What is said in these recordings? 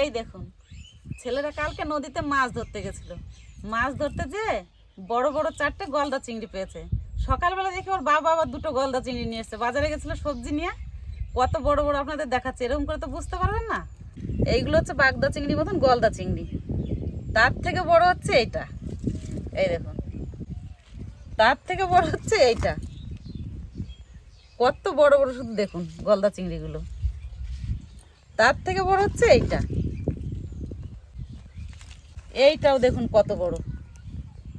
এই দেখুন, ছেলেরা কালকে নদীতে মাছ ধরতে গেছিল। মাছ ধরতে যে বড় বড় চারটে গলদা চিংড়ি পেয়েছে। সকালবেলা দেখি ওর বাবা আবার দুটো গলদা চিংড়ি নিয়ে এসছে। বাজারে গেছিল সবজি নিয়ে। কত বড় বড় আপনাদের দেখাচ্ছে, এরকম করে তো বুঝতে পারবেন না? এইগুলো হচ্ছে বাগদা চিংড়ি মতন গলদা চিংড়ি। তার থেকে বড় হচ্ছে এইটা। এই দেখুন, তার থেকে বড় হচ্ছে এইটা। কত বড় বড় শুধু দেখুন গলদা চিংড়িগুলো। তার থেকে বড় হচ্ছে এইটা। এইটাও দেখুন কত বড়।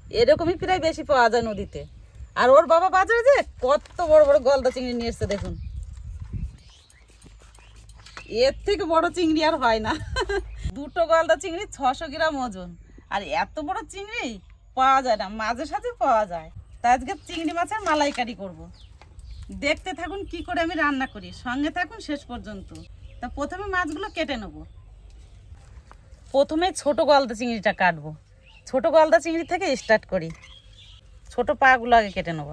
এরকমই প্রায় বেশি পাওয়া যায় নদীতে। আর ওর বাবা বাজারে যে কত বড় বড় গলদা চিংড়ি নিয়ে এসছে দেখুন। এর থেকে বড় চিংড়ি আর হয় না। দুটো গলদা চিংড়ি ছশো গ্রাম ওজন। আর এত বড় চিংড়ি পাওয়া যায় না, মাঝে সাঝে পাওয়া যায়। তা আজকে চিংড়ি মাছের মালাইকারি করব। দেখতে থাকুন কি করে আমি রান্না করি। সঙ্গে থাকুন শেষ পর্যন্ত। তা প্রথমে মাছগুলো কেটে নেব। প্রথমে ছোট গলদা চিংড়িটা কাটবো। ছোট গলদা চিংড়ি থেকে স্টার্ট করি। ছোট পাগুলো আগে কেটে নেব।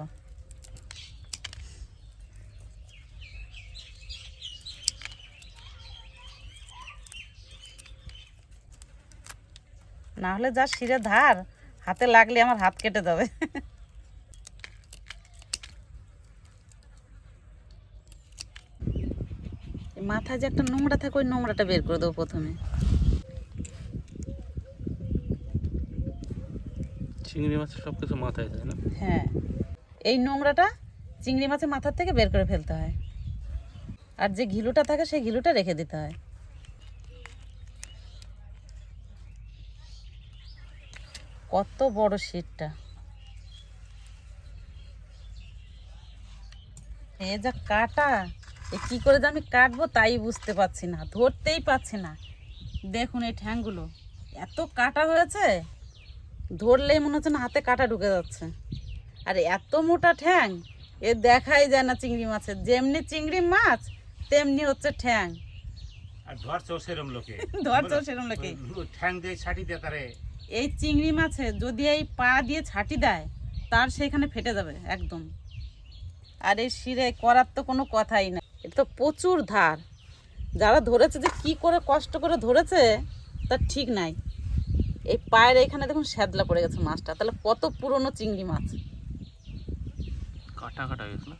না হলে যা শিরে ধার, হাতে লাগলে আমার হাত কেটে যাবে। মাথায় যে একটা নোংরা থাকে ওই নোংরাটা বের করে দেবো প্রথমে। চিংড়ি মাছের সব কিছু মাথায় যায় না? হ্যাঁ। এই নোংরাটা চিংড়ি মাছের মাথার থেকে বের করে ফেলতে হয়। আর যে ঘিলুটা থাকে সেই ঘিলুটা রেখে দিতে হয়। কত বড় শীতটা। এ যা কাটা। কি করে যে আমি কাটবো তাই বুঝতে পারছি না ধরতেই পারছি না। দেখুন এই ঠ্যাংগুলো এত কাটা হয়েছে ধরলেই মনে হচ্ছে না হাতে কাটা ঢুকে যাচ্ছে। আর এত মোটা ঠ্যাং এ দেখাই যায় না চিংড়ি মাছের যেমনি চিংড়ি মাছ তেমনি হচ্ছে ঠ্যাং। আর ধরছেও সেরম লোকে। ধরছেও সেরম লোকে। ওই ঠ্যাং দিয়ে ছাটি দিয়ে তারে। এই চিংড়ি মাছে যদি এই পা দিয়ে ছাটি দেয় তার সেখানে ফেটে যাবে একদম। আর এই শিরে করার তো কোনো কথাই না। এ তো প্রচুর ধার। যারা ধরেছে যে কি করে কষ্ট করে ধরেছে তার ঠিক নাই। এই পায়ের এখানে দেখুন শ্যাদলা পড়ে গেছে মাছটা। তাহলে কত পুরনো চিংড়ি মাছ। কাটা কাটা গেছে না?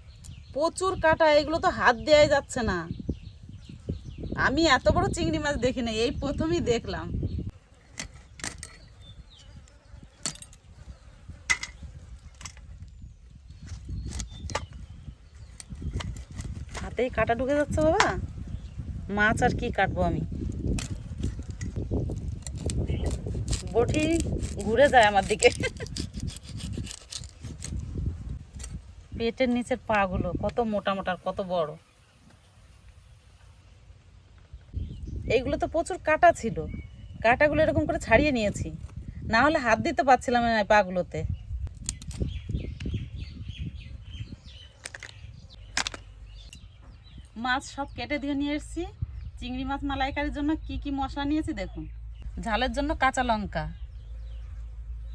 প্রচুর কাটা এগুলো তো হাত দেওয়াই যাচ্ছে না। আমি এত বড় চিংড়ি মাছ দেখি না এই প্রথমই দেখলাম। হাতেই কাটা ঢুকে যাচ্ছে বাবা। মাছ আর কি কাটবো আমি? বটি ঘুরে যায় আমার দিকে। পেটের নিচের পাগুলো কত মোটা মোটা কত বড়। এইগুলো তো প্রচুর কাটা ছিল। কাটাগুলো এরকম করে ছাড়িয়ে নিয়েছি। না হলে হাত দিতে পারছিলাম না পাগুলোতে। মাছ সব কেটে দিয়ে নিয়ে এসেছি। চিংড়ি মাছ মালাইকারির জন্য কি কি মশলা নিয়েছি দেখুন। ঝালের জন্য কাঁচা লঙ্কা,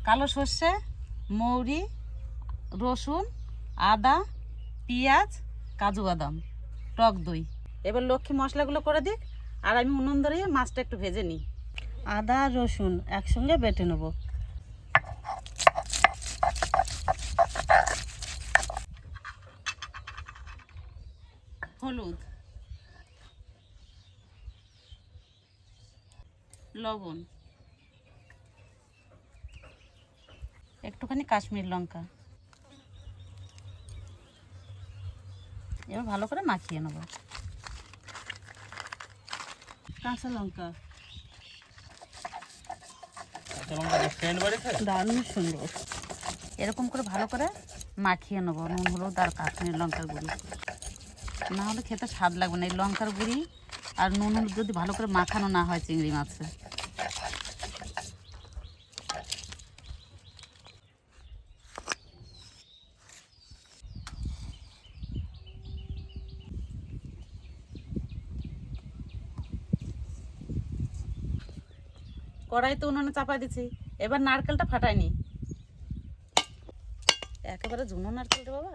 কালো সর্ষে, মৌরি, রসুন, আদা, পেঁয়াজ, কাজু বাদাম, টক দই। এবার লক্ষ্মী মশলাগুলো করে দিক, আর আমি উনুন ধরিয়ে মাছটা একটু ভেজে নিই। আদা, রসুন একসঙ্গে বেটে নেব। হলুদ লবণ একটুখানি কাশ্মীর লঙ্কা। এবার ভালো করে মাখিয়ে নেব। কাঁচা লঙ্কা। লঙ্কা দারুণ সুন্দর। এরকম করে ভালো করে মাখিয়ে নেব নুন হলুদ আর কাশ্মীর লঙ্কার গুঁড়ি। না হলে খেতে স্বাদ লাগবে না। এই লঙ্কার গুঁড়ি আর নুন যদি ভালো করে মাখানো না হয় চিংড়ি মাছে। কড়াইতে উনুনে চাপা দিছি। এবার নারকেলটা ফাটাইনি। একেবারে ঝুনো নারকেল রে বাবা।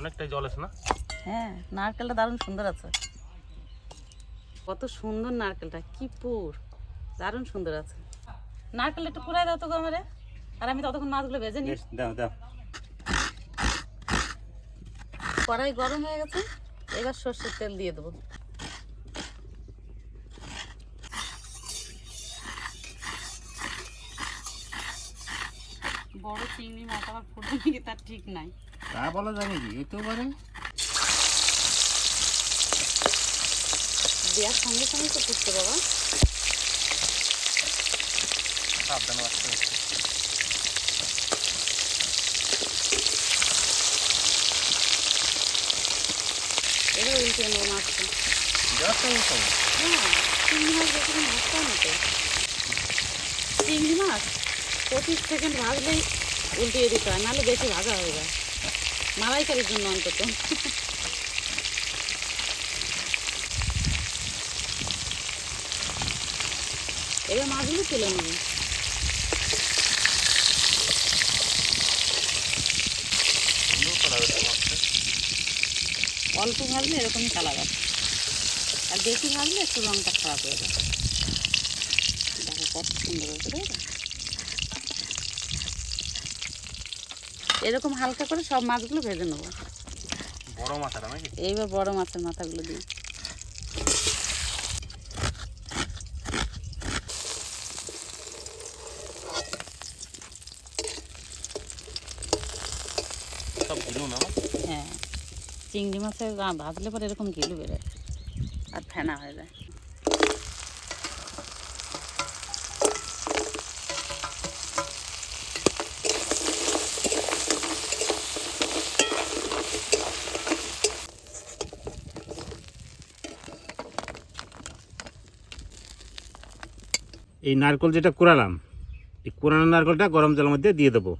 অনেকটাই জল আছে না? হ্যাঁ নারকেলটা দারুণ সুন্দর আছে। কত সুন্দর নারকেলটা কি পুর। দারুণ সুন্দর আছে। নারকেলটা একটু পুরাই দাও তো গো আমারে। আর আমি ততক্ষণ মাছগুলো ভেজে নিই। দাও দাও। কড়াই গরম হয়ে গেছে এবার সর্ষের তেল দিয়ে দেবো। বড় চিংড়ি মাছ আবার ফুটবে নাকি তার ঠিক নাই। তা বলা যাবে কি এই তো পারে দেওয়ার সঙ্গে সঙ্গে তো ফুটতে বাবা। সাবধানে উল্টে নেব মাছটা হ্যাঁ চিংড়ি মাছ বেশিক্ষণ ভাজতে না তো চিংড়ি মাছ পঁচিশ সেকেন্ড ভাজলেই উল্টিয়ে দিতে হয় নাহলে বেশি ভাজা হয়ে যায়। মালাইকারির জন্য অন্তত। এবার মাছগুলো তুলে নেবে। অল্প ভাজলে এরকমই কালার আছে। আর বেশি ভাজলে একটু রঙটা খারাপ হয়ে যায় দেখো কত সুন্দর হয়েছে তাই তো? এরকম হালকা করে সব মাছগুলো ভেজে নেব। বড় মাথাটা নাকি? এইবার বড় মাছের মাথাগুলো দিই? হ্যাঁ। চিংড়ি মাছের ভাজলে পরে এরকম গিলু বেরোয়। আর ফেনা হয়ে যায়। এই নারকেল যেটা কোরালাম এই কোরানো নারকেলটা গরম জলের মধ্যে দিয়ে দেবো।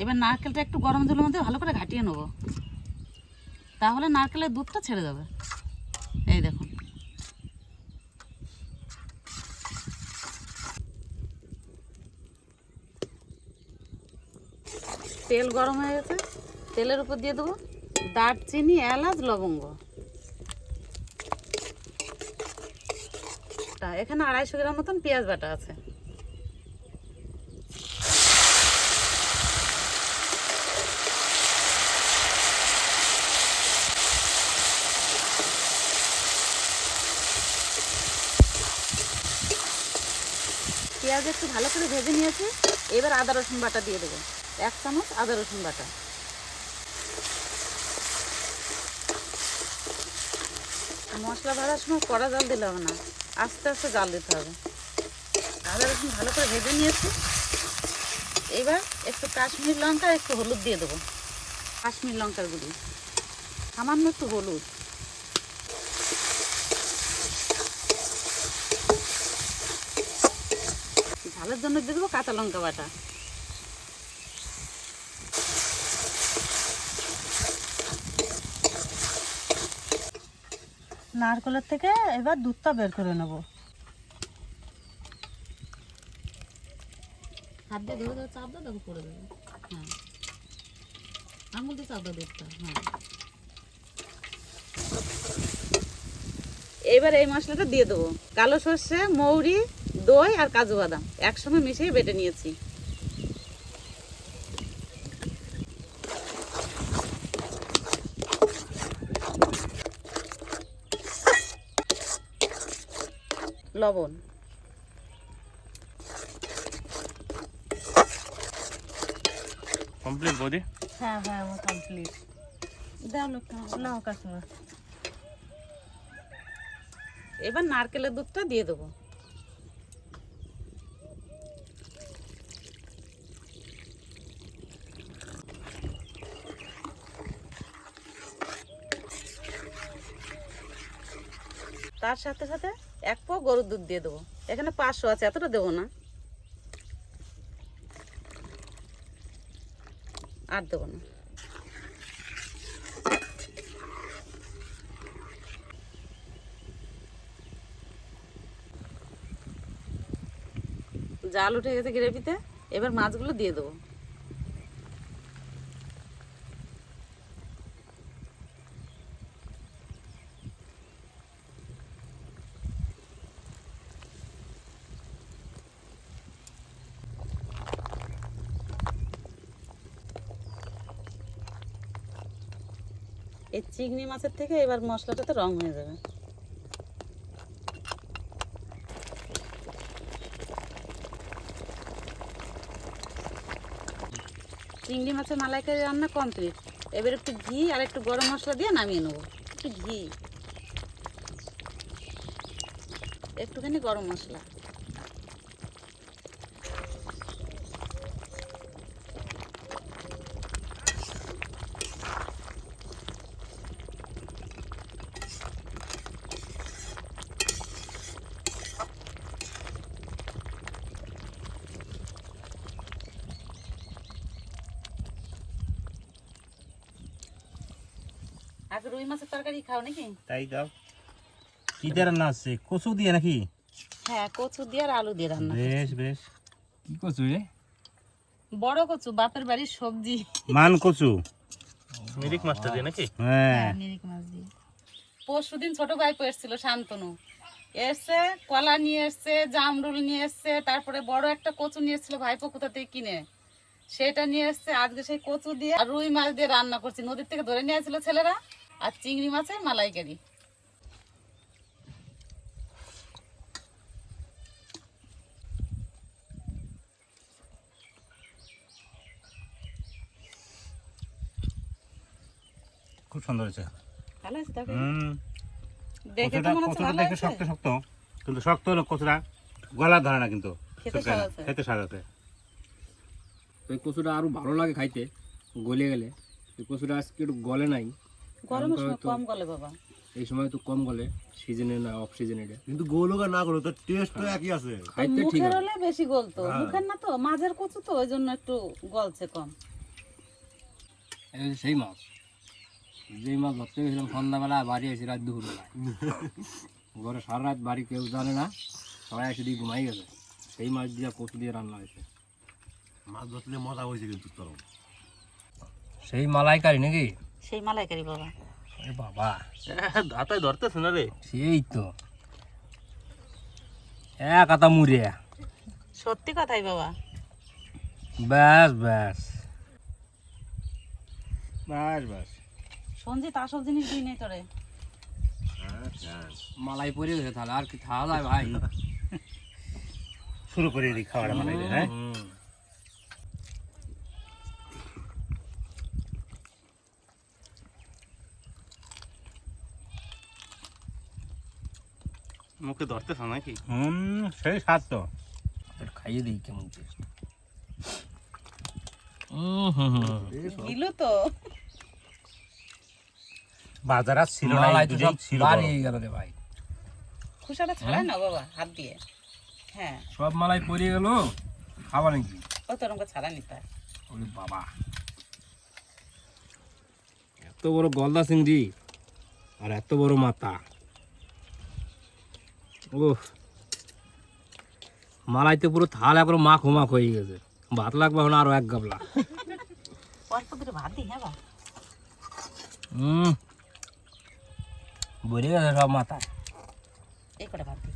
এবার নারকেলটা একটু গরম জলের মধ্যে ভালো করে ঘাটিয়ে নেব। তাহলে নারকেলের দুধটা ছেড়ে যাবে। এই দেখুন। তেল গরম হয়ে গেছে, তেলের উপর দিয়ে দেবো। দারচিনি, এলাচ, লবঙ্গ। এখানে আড়াইশো গ্রাম মতন পেঁয়াজ বাটা আছে। পেঁয়াজ একটু ভালো করে ভেজে নিয়েছি। এবার আদা রসুন বাটা দিয়ে দেবো। এক চামচ আদা রসুন বাটা। মশলা ভাজার সময় কড়া জাল দিলে হবে না। আস্তে আস্তে জাল দিতে হবে। আদা রসুন ভালো করে ভেজে নিয়েছি। এবার একটু কাশ্মীর লঙ্কা, একটু হলুদ দিয়ে দেবো। কাশ্মীর লঙ্কার গুঁড়ি। সামান্য একটু হলুদ। ঝালের জন্য দিয়ে দেবো কাঁচা লঙ্কা বাটা। নারকেলের থেকে এবার দুধটা বের করে নেব। হ্যাঁ। হ্যাঁ। এবার এই মশলাটা দিয়ে দেবো। কালো সর্ষে, মৌরি, দই আর কাজু বাদাম। একসঙ্গে মিশিয়ে বেটে নিয়েছি। লবণ। কমপ্লিট বৌদি? হ্যাঁ হ্যাঁ আমার কমপ্লিট দাও লোকটা নাও কাকিমা এবার নারকেলের দুধটা দিয়ে দেবো। তার সাথে সাথে এক পো গরুর দুধ দিয়ে দেবো। এখানে পাঁচশো আছে, এতটা দেবো না। আর দেবো না। জাল উঠে গেছে গ্রেভিতে, এবার মাছগুলো দিয়ে দেবো। চিংড়ি মাছের থেকে এবার মশলাটাতে রং হয়ে যাবে। চিংড়ি মাছের মালাইকারি রান্না কমপ্লিট। এবার একটু ঘি আর একটু গরম মশলা দিয়ে নামিয়ে নেব। একটু ঘি। একটুখানি গরম মশলা। আগে রুই মাছের তরকারি খাও নাকি? তাই দাও। কি দিয়ে রান্না হচ্ছে? কচু দিয়ে নাকি? হ্যাঁ কচু দিয়ে আর আলু দিয়ে রান্না বেশ বেশ। কি করছ রে? বড় কচু বাপের বাড়ির সবজি। মান কচু। মিরিক মাছটা দিয়ে নাকি? হ্যাঁ। নিরিক মাছ দিয়ে। পরশুদিন ছোট ভাইপো এসেছিল শান্তনু। এসছে কলা নিয়ে এসছে জামরুল নিয়ে এসছে তারপরে বড় একটা কচু নিয়ে এসেছিল ভাইপো কোথা থেকে কিনে? সেটা নিয়ে এসছে আজকে সেই কচু দিয়ে আর রুই মাছ দিয়ে রান্না করছি। নদীর থেকে ধরে নিয়ে আসছিল ছেলেরা। আর চিংড়ি মাছের মালাইকারি। খুব সুন্দর হয়েছে। ভালো আছে দেখে তো কচুটা মনে হচ্ছে ভালো দেখে শক্ত শক্ত কিন্তু শক্ত হলো কচুটা গলা ধরে না কিন্তু খেতে স্বাদ আছে। ওই কচুটা আরও ভালো লাগে খাইতে গলে গেলে। কচুটা আজকে একটু গলে নাই। গরমের সময় কম গলে বাবা। এই সময় তো কম গলে সিজনে না অফ সিজনে এটা কিন্তু গোলকা না করো তার টেস্ট তো একই আছে। খাইতে ঠিক মুখের হলে বেশি গলতো। মুখের না তো মাঝের কচু তো ওই জন্য একটু গলছে কম। এই সেই মাছ। যেই মাছ ধরতে গেছিলাম সন্ধ্যাবেলা বাড়ি এসে রাত দুপুরবেলা ঘরে সারা রাত বাড়ি কেউ জানে না সবাই এসে দিয়ে ঘুমাই গেছে। সেই মাছ দিয়ে কচু দিয়ে রান্না হয়েছে। মাছ ধরলে মজা হয়েছে কিন্তু তোর সেই মালাইকারি নাকি? সেই মালাইকারি বাবা। বাবা। হাতায় ধরতেছে না রে? সেই তো। এক মুড়ে। সত্যি কথাই বাবা। ব্যাস ব্যাস। বাস বাস সঞ্জিত আসল জিনিস দিই নেই তোরে। মালাই পরে গেছে তাহলে আর কি খাওয়া যায় ভাই? শুরু করে দিই খাওয়াটা মানে হ্যাঁ? মুখে ধরতেছে নাকি? হুম সেই স্বাদ তো। খাইয়ে দিই কেমন টেস্ট। তো। বাজার আর ছিল না এই ছিল বাড়ি গেল রে ভাই। খুশাটা ছাড়াই না বাবা হাত দিয়ে। হ্যাঁ। সব মালাই পড়ে গেল খাবার নাকি? ও তোর আমাকে ছাড়া নিতে ওরে বাবা। এত বড় গলদা চিংড়ি আর এত বড় মাথা। ও মালাইতে পুরো থাল একবার মাখ মাখ হয়ে গেছে। ভাত লাগবে এখন আরও এক গাবলা। অল্প করে ভাত দিই হ্যাঁ হুম গেছে সব মাথা এই করে ভাত দিই।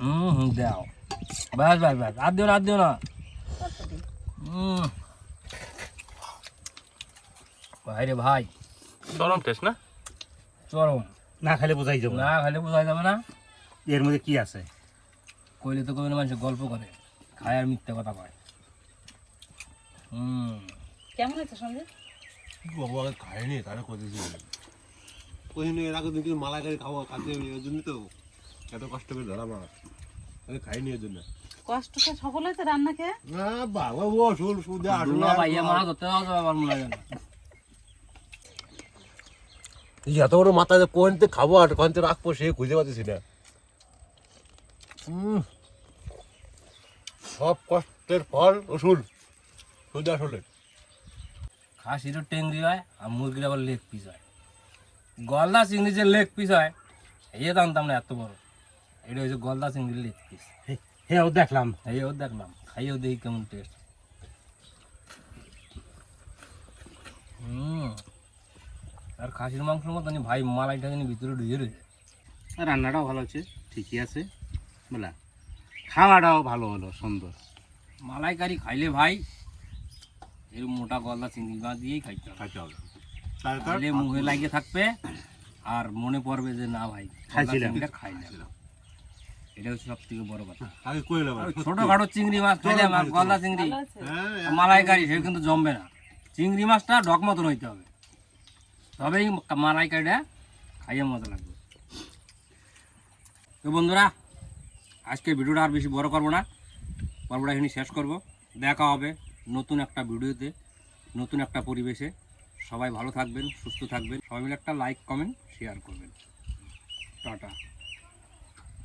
হুম হুম দাও। ব্যাস ব্যাস ব্যাস। আর দিও না আর দিও না। হুম ভাই রে ভাই। চরম টেস্ট না? চরম। না খেলে বোঝাই যাব না। খালি বোঝা যাবে না। এর মধ্যে কি আছে? কইলে তো কবে মানুষ গল্প করে খায় আর মিথ্যে কথা কয়। হুম। কেমন সঞ্জিত বাবু আগে খায়নি তারা করেছি কোহিনী এর আগে মালাইকারি খাওয়া খাতে এর জন্য তো এত কষ্ট করে ধরা মাছ। খাইনি এর জন্য। কষ্টটা সফল হয়েছে রান্না খেয়ে? না বাবা ও শুল ভাইয়া মাছ ধরতে যাওয়া যাবে আমার মনে হয় এত বড় মাথা কোনতে খাব আর কোনতে রাখব সে খুঁজে পাচ্ছি না। সব কষ্টের ফল ওষুধ সুদে আসলে খাসিরও টেংরি হয় আর মুরগির আবার লেগ পিস হয়। গলদা চিংড়ি যে লেগ পিস হয় এই জানতাম না এত বড়। এটা হচ্ছে গলদা চিংড়ির লেগ পিস। হ্যাঁ ও দেখলাম। ও দেখলাম খাইয়েও দেখি কেমন টেস্ট হুম। আর খাসির মাংসের মতনই ভাই মালাইটা জানি ভিতরে ঢুকে রয়েছে। রান্নাটাও ভালো আছে ঠিকই আছে। বুঝলা? খাওয়াটাও ভালো হলো সুন্দর। মালাইকারি খাইলে ভাই এর মোটা গলদা চিংড়ি মাছ দিয়েই খাইতে খাইতে হবে। তাহলে মুখে লাগিয়ে থাকবে আর মনে পড়বে যে না ভাই খাইছিলাম। চিংড়িটা খাইলাম। এটা হচ্ছে সব থেকে বড় কথা। আগে কই নেব আর ওই ছোটখাটো চিংড়ি মাছ খাইলে আমার গলদা চিংড়ি হ্যাঁ মালাইকারি সে কিন্তু জমবে না। চিংড়ি মাছটা ডক মতন হইতে হবে। তবেই মালাইকারিটা খাইয়ে মজা লাগবে। তো বন্ধুরা আজকে ভিডিওটা আর বেশি বড় করব না। পর্বটা এখানে শেষ করব। দেখা হবে নতুন একটা ভিডিওতে, নতুন একটা পরিবেশে। সবাই ভালো থাকবেন, সুস্থ থাকবেন। সবাই মিলে একটা লাইক কমেন্ট শেয়ার করবেন। টাটা।